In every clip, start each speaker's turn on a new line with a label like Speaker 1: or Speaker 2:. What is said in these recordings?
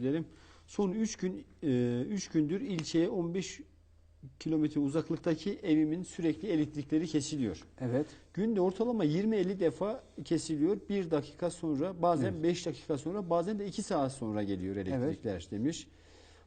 Speaker 1: dilerim. Son 3 gün 3 gündür ilçeye 15 kilometre uzaklıktaki evimin sürekli elektrikleri kesiliyor.
Speaker 2: Evet.
Speaker 1: Günde ortalama 20-50 defa kesiliyor. 1 dakika sonra bazen 5 dakika sonra bazen de 2 saat sonra geliyor elektrikler demiş.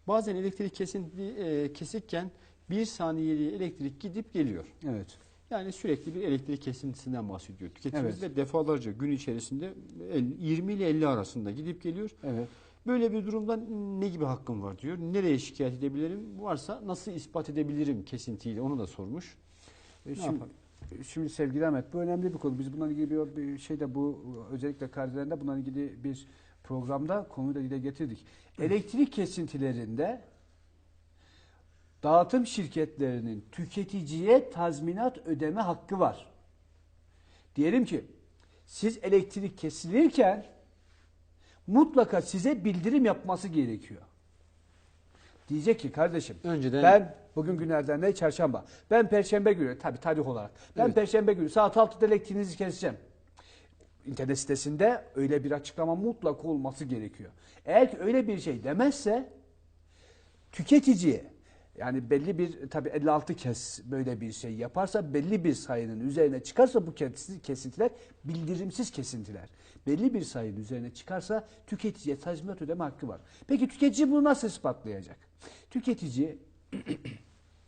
Speaker 1: Bazen elektrik kesinti, e, kesikken 1 saniyeliğe elektrik gidip geliyor.
Speaker 2: Evet.
Speaker 1: Yani sürekli bir elektrik kesintisinden bahsediyor. Tüketimimiz
Speaker 2: Evet.
Speaker 1: ve defalarca gün içerisinde el- 20 ile 50 arasında gidip geliyor.
Speaker 2: Evet.
Speaker 1: Böyle bir durumda ne gibi hakkım var diyor. Nereye şikayet edebilirim? Varsa nasıl ispat edebilirim kesintiyle onu da sormuş.
Speaker 2: E,
Speaker 1: Ne
Speaker 2: Şimdi, şimdi sevgili Ahmet bu önemli bir konu. Biz bununla ilgili bir, bir şeyde bu özellikle kardelerinde bununla ilgili bir programda konuyu da dile getirdik. Elektrik kesintilerinde dağıtım şirketlerinin tüketiciye tazminat ödeme hakkı var. Diyelim ki siz elektrik kesilirken mutlaka size bildirim yapması gerekiyor. Diyecek ki kardeşim
Speaker 1: Önceden
Speaker 2: ben bugün günlerden ne? Çarşamba. Ben perşembe günü tabii tarih olarak. Ben
Speaker 1: Evet.
Speaker 2: perşembe günü saat 6'da elektriğinizi keseceğim. İnternet sitesinde öyle bir açıklama mutlaka olması gerekiyor. Eğer ki öyle bir şey demezse tüketiciye yani belli bir tabii 56 kez böyle bir şey yaparsa belli bir sayının üzerine çıkarsa bu kes- kesintiler bildirimsiz kesintiler. Belli bir sayının üzerine çıkarsa tüketiciye tazminat ödeme hakkı var. Peki tüketici bunu nasıl ispatlayacak? Tüketici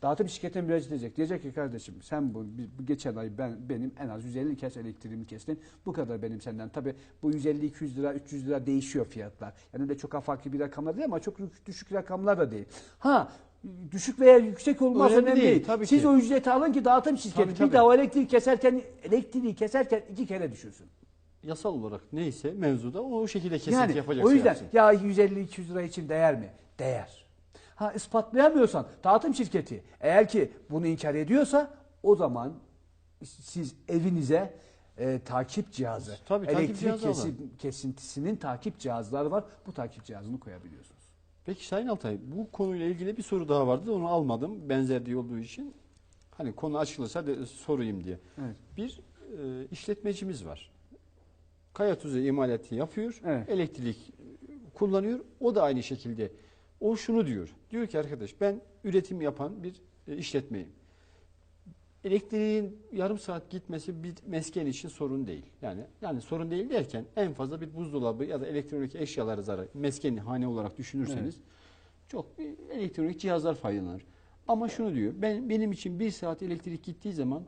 Speaker 2: dağıtım şirketine müracaat edecek. Diyecek ki kardeşim sen bu, bu geçen ay ben benim en az 150 kez elektriğimi kestin. Bu kadar benim senden. Tabii bu 150 200 lira 300 lira değişiyor fiyatlar. Yani de çok afaki bir rakamlar değil ama çok düşük rakamlar da değil. Ha düşük veya yüksek olmaz
Speaker 1: Önemli
Speaker 2: önemli,
Speaker 1: değil,
Speaker 2: değil.
Speaker 1: tabii
Speaker 2: Siz
Speaker 1: ki.
Speaker 2: o ücreti alın ki dağıtım şirketi
Speaker 1: Tabii, tabii.
Speaker 2: bir daha elektriği keserken elektriği keserken iki kere düşürsün.
Speaker 1: yasal olarak neyse mevzuda o şekilde kesinti
Speaker 2: yani
Speaker 1: yapacaksa
Speaker 2: o yüzden
Speaker 1: yapsın.
Speaker 2: ya 150-200 lira için değer mi? Değer. Ha ispatlayamıyorsan dağıtım şirketi eğer ki bunu inkar ediyorsa o zaman siz evinize e, takip cihazı,
Speaker 1: Tabii, takip
Speaker 2: elektrik
Speaker 1: cihazı
Speaker 2: kesin- kesintisinin takip cihazları var. Bu takip cihazını koyabiliyorsunuz.
Speaker 1: Peki Sayın Altay bu konuyla ilgili bir soru daha vardı. Onu almadım benzerliği olduğu için. Hani konu açılırsa de sorayım diye.
Speaker 2: Evet.
Speaker 1: Bir e, işletmecimiz var. Kaya tuzu imalatı yapıyor.
Speaker 2: Evet.
Speaker 1: Elektrik kullanıyor. O da aynı şekilde. O şunu diyor. Diyor ki arkadaş ben üretim yapan bir e, işletmeyim. Elektriğin yarım saat gitmesi bir mesken için sorun değil. Yani yani sorun değil derken en fazla bir buzdolabı ya da elektronik eşyaları zarar mesken hane olarak düşünürseniz çok bir elektronik cihazlar faydalanır. Ama şunu diyor. Ben benim için bir saat elektrik gittiği zaman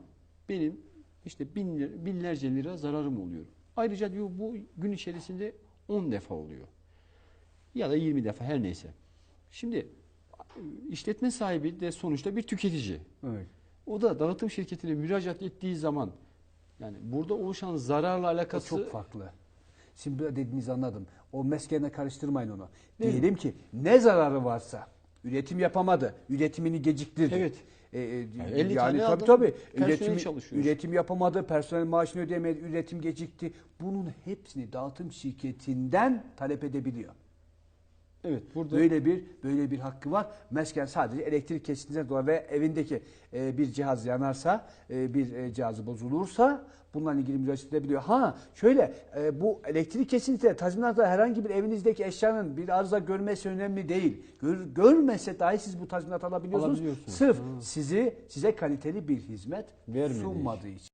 Speaker 1: benim işte bin, lir- binlerce lira zararım oluyor. Ayrıca diyor bu gün içerisinde 10 defa oluyor. Ya da 20 defa her neyse. Şimdi işletme sahibi de sonuçta bir tüketici.
Speaker 2: Evet.
Speaker 1: O da dağıtım şirketine müracaat ettiği zaman yani burada oluşan zararla
Speaker 2: O
Speaker 1: alakası
Speaker 2: çok farklı. Şimdi dediğinizi anladım. O meskene karıştırmayın onu.
Speaker 1: Değil mi?
Speaker 2: Diyelim ki ne zararı varsa üretim yapamadı, üretimini geciktirdi.
Speaker 1: Evet.
Speaker 2: E, e,
Speaker 1: Yani 50
Speaker 2: yani tabii tabii üretim, üretim yapamadı, personel maaşını ödeyemedi, üretim gecikti. Bunun hepsini dağıtım şirketinden talep edebiliyor.
Speaker 1: Evet burada
Speaker 2: Böyle bir böyle bir hakkı var. Mesken sadece elektrik kesintisinden dolayı ve evindeki e, bir cihaz yanarsa, e, bir e, cihazı bozulursa bununla ilgili müracaat edebiliyor. Ha şöyle e, bu elektrik kesintisiyle tazminatla herhangi bir evinizdeki eşyanın bir arıza görmesi önemli değil. Gör, görmese dahi siz bu tazminat
Speaker 1: alabiliyorsunuz.
Speaker 2: Sırf
Speaker 1: Ha.
Speaker 2: sizi size kaliteli bir hizmet
Speaker 1: Vermediği
Speaker 2: sunmadığı için.